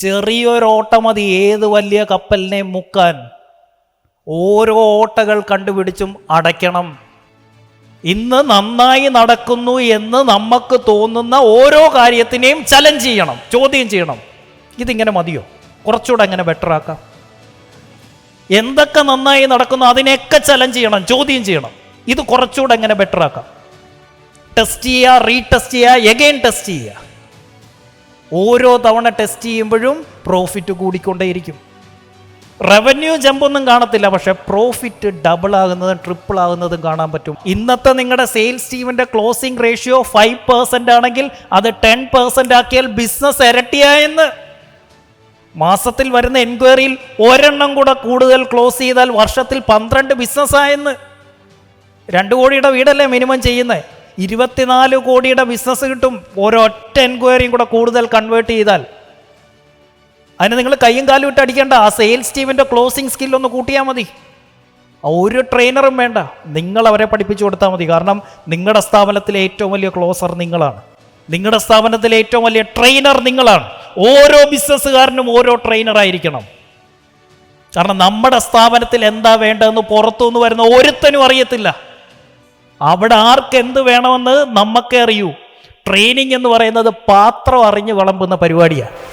ചെറിയൊരു ഓട്ട മതി ഏത് വലിയ കപ്പലിനെ മുക്കാൻ? ഓരോ ഓട്ടകൾ കണ്ടുപിടിച്ചും അടയ്ക്കണം. ഇന്ന് നന്നായി നടക്കുന്നു എന്ന് നമുക്ക് തോന്നുന്ന ഓരോ കാര്യത്തിനെയും ചലഞ്ച് ചെയ്യണം ചോദ്യം ചെയ്യണം. ഇതിങ്ങനെ മതിയോ? കുറച്ചുകൂടെ അങ്ങനെ ബെറ്റർ ആക്കാം. എന്തൊക്കെ നന്നായി നടക്കുന്നു അതിനെയൊക്കെ ചലഞ്ച് ചെയ്യണം ചോദ്യം ചെയ്യണം. ഇത് കുറച്ചുകൂടെ അങ്ങനെ ബെറ്റർ ആക്കാം. ടെസ്റ്റ് ചെയ്യുക റീടെസ്റ്റ് ചെയ്യുക എഗെയിൻ ടെസ്റ്റ് ചെയ്യുക. ഓരോ തവണ ടെസ്റ്റ് ചെയ്യുമ്പോഴും പ്രോഫിറ്റ് കൂടിക്കൊണ്ടേയിരിക്കും. റവന്യൂ ജമ്പൊന്നും കാണത്തില്ല പക്ഷെ പ്രോഫിറ്റ് ഡബിൾ ആകുന്നതും ട്രിപ്പിൾ ആകുന്നതും കാണാൻ പറ്റും. ഇന്നത്തെ നിങ്ങളുടെ സെയിൽസ് ടീമിന്റെ ക്ലോസിംഗ് റേഷ്യോ ഫൈവ് പെർസെന്റ് ആണെങ്കിൽ അത് ടെൻ പെർസെന്റ് ആക്കിയാൽ ബിസിനസ് ഇരട്ടിയായെന്ന് മാസത്തിൽ വരുന്ന എൻക്വയറിയിൽ ഒരെണ്ണം കൂടെ കൂടുതൽ ക്ലോസ് ചെയ്താൽ വർഷത്തിൽ പന്ത്രണ്ട് ബിസിനസ് ആയെന്ന്. രണ്ട് കോടിയുടെ വീടല്ലേ മിനിമം ചെയ്യുന്നത് ഇരുപത്തിനാല് കോടിയുടെ ബിസിനസ് കിട്ടും. ഒരൊറ്റ എൻക്വയറിയും കൂടെ കൂടുതൽ കൺവേർട്ട് ചെയ്താൽ. അതിന് നിങ്ങൾ കയ്യും കാലും ഇട്ട് അടിക്കേണ്ട. ആ സെയിൽസ് ടീമിന്റെ ക്ലോസിംഗ് സ്കിൽ ഒന്ന് കൂട്ടിയാൽ മതി. ഒരു ട്രെയിനറും വേണ്ട. നിങ്ങൾ അവരെ പഠിപ്പിച്ചു കൊടുത്താൽ മതി. കാരണം നിങ്ങളുടെ സ്ഥാപനത്തിലെ ഏറ്റവും വലിയ ക്ലോസർ നിങ്ങളാണ്. നിങ്ങളുടെ സ്ഥാപനത്തിലെ ഏറ്റവും വലിയ ട്രെയിനർ നിങ്ങളാണ്. ഓരോ ബിസിനസ്സുകാരനും ഓരോ ട്രെയിനർ ആയിരിക്കണം. കാരണം നമ്മുടെ സ്ഥാപനത്തിൽ എന്താ വേണ്ടതെന്ന് പുറത്തുനിന്ന് വരുന്ന ഒരുത്തനും അറിയത്തില്ല. അവിടെ ആർക്ക് എന്ത് വേണമെന്ന് നമുക്കേ അറിയൂ. ട്രെയിനിങ് എന്ന് പറയുന്നത് പാത്രം അറിഞ്ഞ് വിളമ്പുന്ന പരിപാടിയാണ്.